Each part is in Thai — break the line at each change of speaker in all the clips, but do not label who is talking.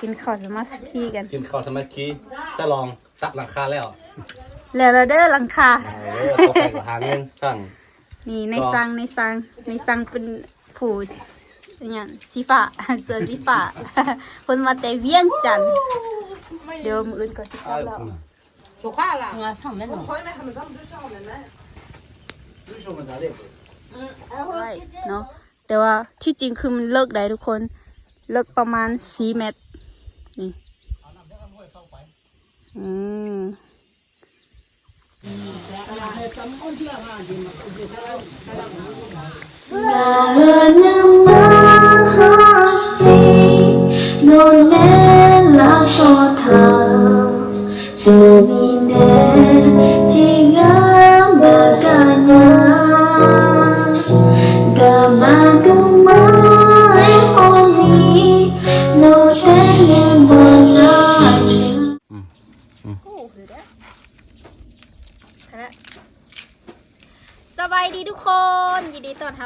กินข้าวสามัคคีกัน
กินข้าวสามัคคีสลองตัดหลังคาแล้ว
แล้วเราเด้อหลังคา
เออต่อไปก็หาเงินสั่ง
นี่ในซังในซังในซังเป็นผู้อย่างสีฟ้าเสื้อสีฟ้าคนมาแต่เวียงจันทน์เดี๋ยวมืออื่นก็สิกลับแล้ว
nga sang men no
ไว้เนาะแต่ว่าที่จริงคือมันเลิกได้ทุกคน เลิกประมาณสี่เมตรนี่อืม
Non è la sota, non è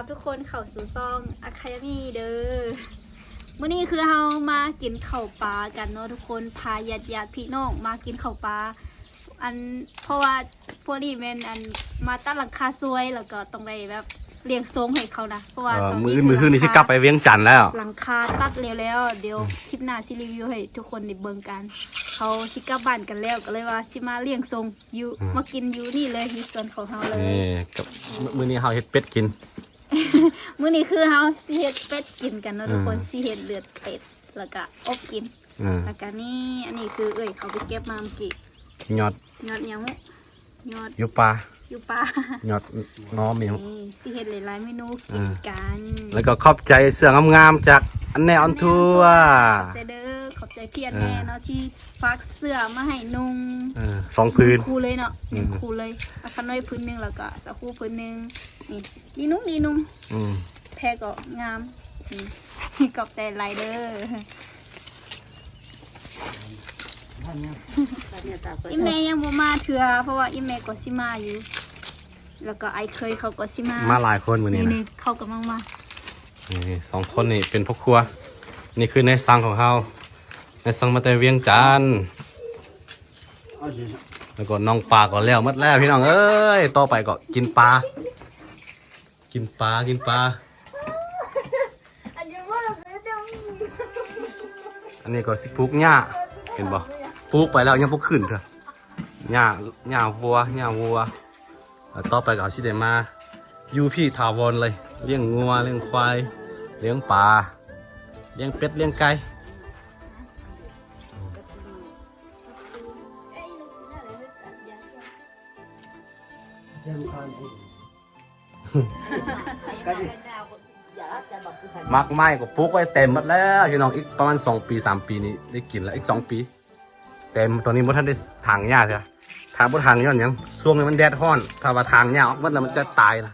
รับทุกคนเข้าสู่ซองอะคาเดมีเด้อมื่อนี้คือเรามากินข้าวปลากันเนาะทุกคนพาญาติญาติพี่น้องมากินข้าวปลาอันเพราะว่าพวกนี้แม่นอันมาตั้งหลังคาซวยแล้วก็ต้องไปแบบเลี้ยงทรงให้เขานะเพราะว่า
เออ
ตอน
มือ
นี้
อื่นมือคืนนี้สิกลับไปเวียงจันทน์แล้ว
หลังคาตัดแล้วแล้ว เดี๋ยวคลิปหน้าสิรีวิวให้ทุกคนได้เบิ่งกันเขาสิกลับบ้านกันแล้วก็เลยว่าสิมาเลี้ยงทรงอยู่มากินอยู่นี่เลยที่สวนของเราเลย
นี่กับมือนี้เฮาเฮ็ดเป็ดกิน
มื้อนี้คือเฮาสิเฮ็ดเป็ดกินกันเนาะทุกคน
อืม
สิเฮ็ดเลือดเป็ดแล้วก็อบกิน
อ่า
แล้วก็นี่อันนี้คือเอ้ยเขาไปเก็บมาเมื่อกี้
ยอด
ยอดหยังมุยอด
ยุปลา
อยู่ป่าย
อดน้อมอีหยัง
นี่สิเฮ็ดหลายๆเมนูกินกัน
แล้วก็ขอบใจเสื้องามๆจากอันแน่ออนทัวร์
ขอบใจเด้อ ขอบใจพี่อันแม่เนาะที่ฝากเสื้อมาให้นุ่ง
เออสองพื้น
คู่เลยเนาะหนึ่ง
อืม
คู่เลยอาคันน้อยพื้นหนึ่งแล้วก็สะคู่พื้นหนึ่งนี่ดีนุ่มดีนุ่ม
อืม
แพ้ก็งามนี่ขอบใจหลายเด้ออีเมย์ยังบ่มาเถื่อเพราะว่าอีเมย์ก็สิมาอยู่ แล้วก็ไอเคยเขาก็สิมา
มาหลายคนมื้อนี้
นี่
นะ
นี่เขากำลังมา
นี่สองคนนี่เป็นพ่อครัว นี่คือในสังของเฮา ในสังมาแต่เวียงจันทน์แล้วก็น้องปลาก็แล้วหมดแล้วพี่น้องเอ้ยต่อไปก็กินปลากินปลากินปลาอันนี้ก็สิปลูกหญ้าเห็นบ่ปลูกไปแล้วยังปลูกขึ้นเถอะหญ้าหญ้าวัวหญ้าวัวแล้วต่อไปก็เอาสิได้มาอยู่พี่ถาวรเลยเลี้ยงงัวเลี้ยงควายเลี้ยงปลาเลี้ยงเป็ดเลี้ยงไก่ มักไม้ก็ปลูกไว้เต็มหมดแล้วพี่น้องอีกประมาณสองปีสามปีนี้ได้กินแล้วอีกสองปี เต็มตอนนี้มดท่านได้ทางหญ้าใช่ไหมทางบนทางย้อนหยังช่วงนี้มันแดดร้อน ถ้าว่าทางหญ้าออกหมดแล้วมันจะตายละ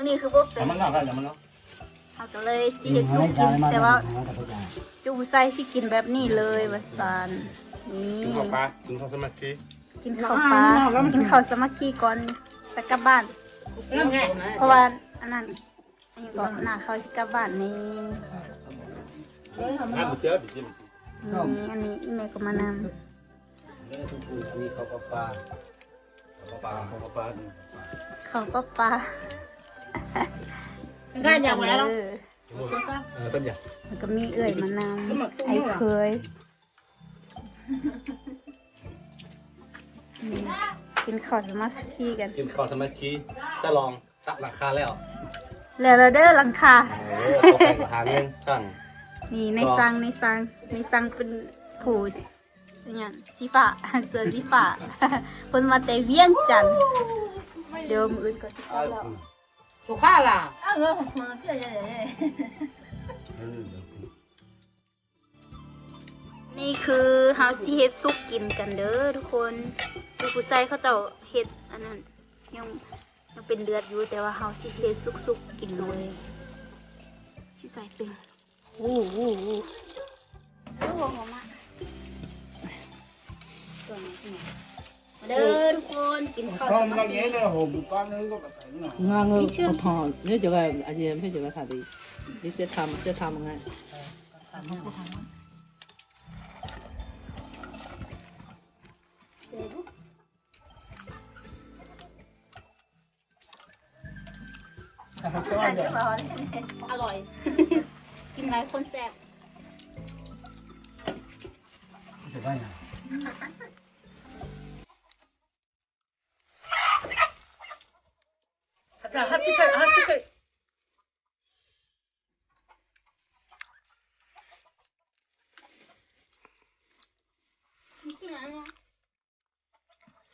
มื้อนี้คือบ่เป็น
มันเนาะกันมันเนาะ
เขาก็เลยสิเฮ็ดซุปกินแต่ว่าจูใส่สิกินแบบนี้เลยว่าซานนี่
กินข้าวปลากินข้าวสมัคร
กินข้าวปลากินข้าวสามัคคีก่อนไปกลับบ้านเพราะว่าอันนั้นอันนี้ก็หน้าเขาสิกลับบ้านนี่
อะเชื่อดิ
นี่อันนี้อีเมลก็มานำ
นี่ข้าวปลาข้าวปลาข้าวปลา
เขาก็ปลา
Nga nhà mẹ
เอ
đâu?
อ
เออต้นใหญ่
มันก็มีเอื่อยมานำไอ้เคยกินข้าวสมัคคีกัน
กินข้าวสมัครสลองชักราคาแล้ว
แล้วเราเด้อหลังคา
เออตกแต่งราเงินสั่ง
นี่ในซังในซังในซังเป็นผู้เนี่ยสีฟ้าเสือสีฟ้าเพิ่นมาแต่เวียงจันเดี๋ยวมืออื่นก็สิไปแล้ว
Chỗ khác là
นี่คือเฮาสิเฮ็ดซุปกินกันเด้อทุกคนคือผู้ใส่เขาเจ้าเฮ็ดอันนั้นยังยังเป็นเลือดอยู่แต่ว่าเฮาสิเฮ็ดสุกๆกินเลยสิใส่ตึงโอ้โหโอ้โหหอมมากส่วน เดินคนกินข้าว không nó งานเงินทองเนี่ยจะว่าอาเจีย
นไม่จะว่าขาดีนี่จะทำจะทำยัง
ไงอร่อย กินหลายคนแซ่บ
자, 하트 걸, 하트 걸.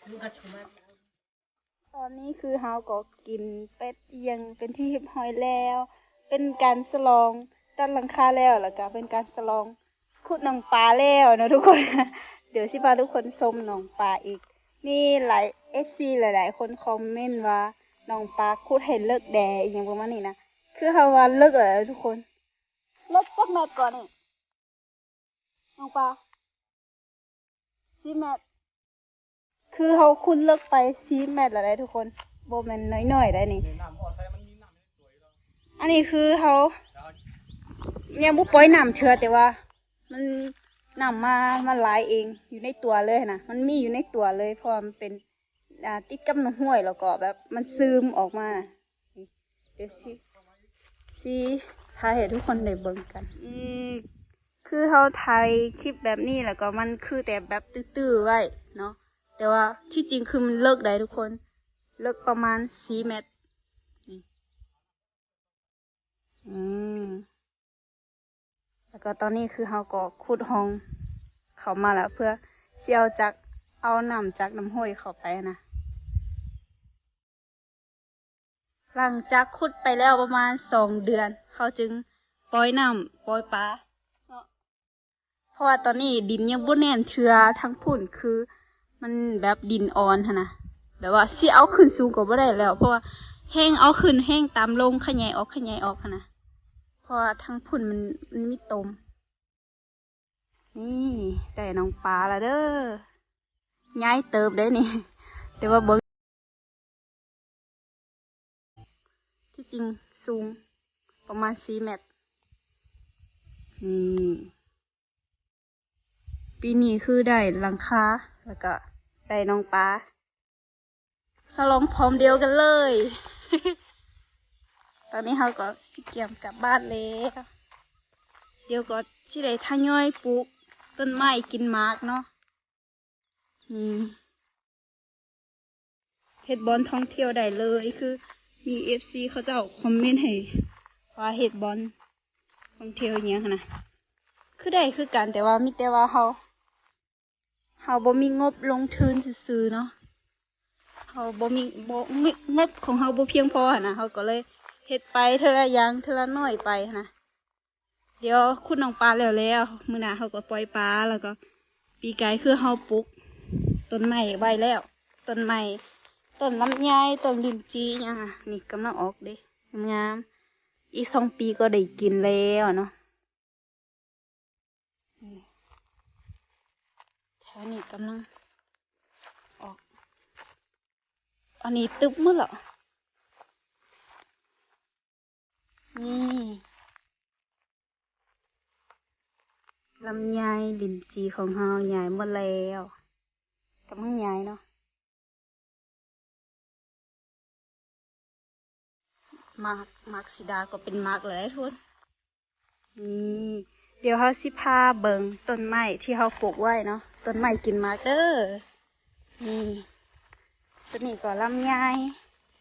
누가 정말
ตอนนี้คือเฮาก็กินเป็ดเอียังเป็นที่เรียบร้อยแล้ว เป็นการสลองตัดหลังคาแล้วแล้วก็เป็นการสลองขุดหนองปลาแล้วเนอะทุกคน เดี๋ยวสิพาทุกคนชมหนองปลาอีก นี่หลาย FC หลาย ๆ คนคอมเมนต์ว่าห นองปลาขุดให้เลิกแดอหย่างประมาณนี้นะคือเฮาว่าเลิกแล้วทุกคนเลิกจักแมตก่อนนี่หนองปลาซีแมตคือเขาคุณเลิกไปซีแมทแล้วได้ทุกคนโบแมนน้อยๆได้นี่อันนี้คือเขายังบุปล่อยน้ำเชื้อแต่ว่า มันน้ำมามาหลายเองอยู่ในตัวเลยนะมันมีอยู่ในตัวเลยเพราะว่ามันเป็นอ่า ติดกับน้ำห้วยแล้วก็แบบมันซึมออกมานี่เดี๋ยวสิสิถ่ายให้ทุกคนได้เบิ่งกัน อืมคือเขาถ่ายคลิปแบบนี้แล้วก็มันคือแต่แบบตื้อๆไว้เนาะแต่ว่าที่จริงคือมันเลิกได้ทุกคน เลิกประมาณสี่เมตรนี่อืมแล้วก็ตอนนี้คือเราก็ขุดห้อง เขามาแล้วเพื่อเสียวจากเอาน้ำจากน้ำห้วยเข้าไปนะ หลังจากขุดไปแล้วประมาณสองเดือน เขาจึงปล่อยน้ำปล่อยปลาเพราะว่าตอนนี้ดินยังบ่แน่นเชือทั้งพุ่นคือ มันแบบดินอ่อนนะแบบว่าสิเอาขึ้นสูงก็บ่ได้แล้ว เพราะว่าแห้งเอาขึ้นแห้งตามลงขยายออกขยายออกนะเพราะว่าทั้งพุ่นมันมันมีตมนี่ได้น้องปลาล้วเด้อย้ายเติบได้นี่ แต่ว่าเบิ้ง ที่จริงสูงประมาณสี่เมตรนี่ปีนี้คือได้หลังคาแล้วก็ได้น้องปลาสลองพร้อมเดียวกันเลย ตอนนี้เราก็สิเกียมกลับบ้านแล้วเดี๋ยวก็ที่ได้ทยอยปลูกต้นไม้กินหมากเนาะนี่เฮ็ดบอลท่องเที่ยวได้เลยคือ มีเอฟซีเขาเจ้าคอมเมนต์ให้ว่าเฮ็ดบอลท่องเที่ยวอย่างเงี้ยนะคือได้คือกันแต่ว่ามีแต่ว่าเขาเขาบ่มีงบลงทุนซื้อเนาะเขาบ่มีบ่มีงบของเขาบ่เพียงพอนะเขาก็เลยเฮ็ดไปเท่าละย่างเท่าละน้อยไปนะเดี๋ยวคุณน้องปลาแล้วแล้วมื้อหน้าเขาก็ปล่อยปลาแล้วก็ ปีกายคือเฮาปลูกต้นไม้ไว้แล้วต้นไม้ ต้นลำไยต้นลิ้นจีหยังอะนี่กำลังออกเด้งามอีกสองปีก็ได้กินแล้วเนาะนี่แถวนี้กำลังออก อันนี้ตึบมืดเหรอนี่ลำไยลินจีของเฮาใหญ่หมดแล้วกำลังใหญ่เนาะ มากมากสีดาก็เป็นมาร์กเลยทุกคนนี่เดี๋ยวเฮาสิพาเบิงต้นไม้ที่เฮาปลูกไว้เนาะต้นไม้กินมากเด้อนี่ต้นนี้ก็ลำไย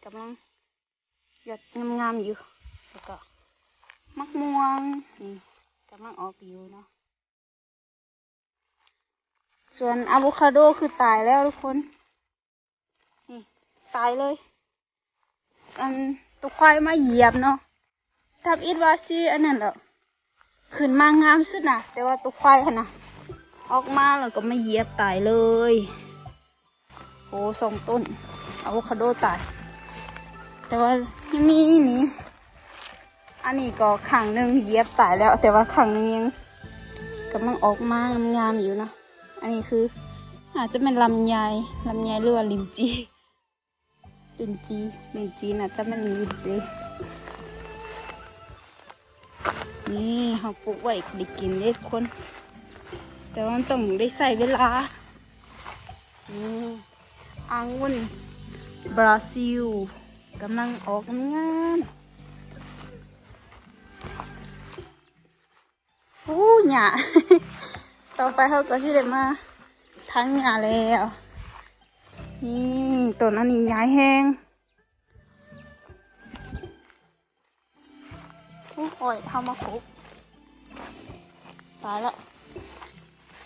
กำลังหยดงามๆอยู่แล้วก็มักม่วงนี่กำลังออกอยู่เนาะส่วนอะโวคาโดคือตายแล้วทุกคน นี่ ตายเลย อัน ตัวควายมาเหยียบเนาะทับอิดว่าซีอันนั้นเหรอขึ้นมางามสุดนะแต่ว่าตัวควายนะออกมาแล้วก็มาเหยียบตายเลยโอ้สองต้นอะโวคาโดตาย แต่ว่ายังมีนี่อันนี้ก็ขังหนึ่งเหยียบตายแล้ว แต่ว่าขังหนึงยังกำลังออกมางามๆอยู่นะอันนี้คืออาจจะเป็นลำไยลำไยหรือว่าลิมจี ลิมจีลิมจีนะจะเป็นลิมจีนี่เขาปลูกไว้ได้กินได้คน แต่ว่าต้องได้ใส่เวลาอังุ่นบราซิลกำลังออกงามๆโอ้หยาต่อไปเขาก็สิได้มาทั้งหยาแล้ว นี่ ต้นอันนี้ย้ายแห้งโอ้โอ้ยเข้ามาคุกตายละ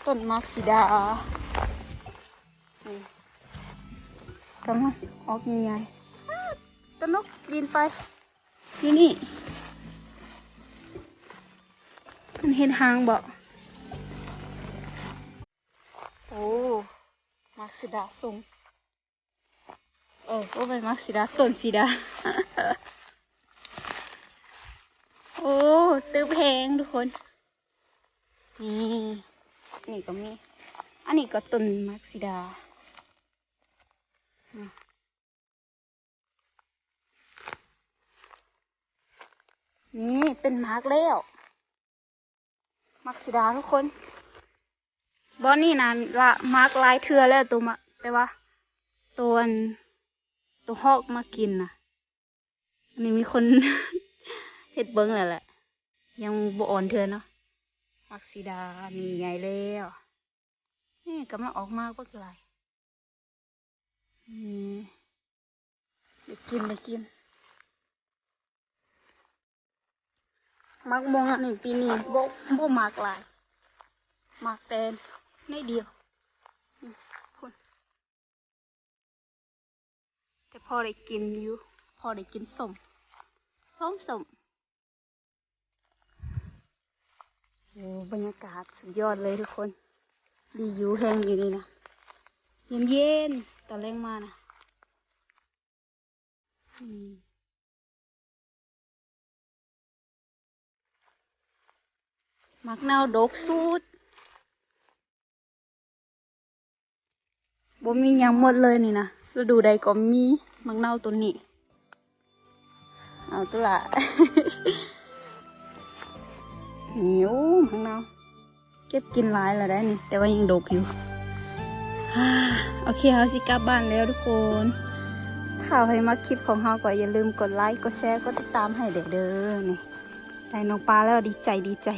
ต้นมักซิดานี่กำลังออกใหญ่ๆอ้าวต้นนกบินไป นี่นี่มันเห็นหางบ่โอ้ มักซิดาสูงเออโอ้เป็นมักซิดาต้นซิดา โอ้ตื้อเพงทุกคน นี่นี่ก็มี อันนี้ก็ต้นมักซิดานี่เป็นมาร์กแล้วมักซิดาทุกคนบอนนี่นะละมาร์กลายเทือแล้วตัวมาแต่ว่าตัว ตัวฮอกมากินนะอันนี้มีคนเห็ดเบิ้งแหละแหละ ยังบอ่อนเทือเนาะมักซิดานี่ใหญ่แล้วนี่กำลังออกมากบักหลายนี่ได้กินได้กิน มักมองอันนี้ปีนี้บ่บ่มักหลายมักแต่ในเดียวนี่คุณ แต่พอได้กินอยู่ พอได้กินสมส้มสมโอ้บรรยากาศสุดยอดเลยทุกคน ดีอยู่แห้งอยู่นี่นะ เย็นเย็นตอนแรกมานะอืมมักนาวดกสุดบ่มียังหมดเลยนี่นะ ฤดูใดก็มีมักนาตัวนี้ เอาตัวละหิวมักนาเก็บกินหลายแล้วได้นี่ แต่ว่ายังดกอยู่โอเคเฮาสิกลับบ้านแล้วทุกคนถ้าใครมาคลิปของเฮาก็อย่าลืมกดไลค์ กดแชร์ กดติดตามให้เด็กเด้อนี่ได้น้องปลาแล้วดีใจดีใจ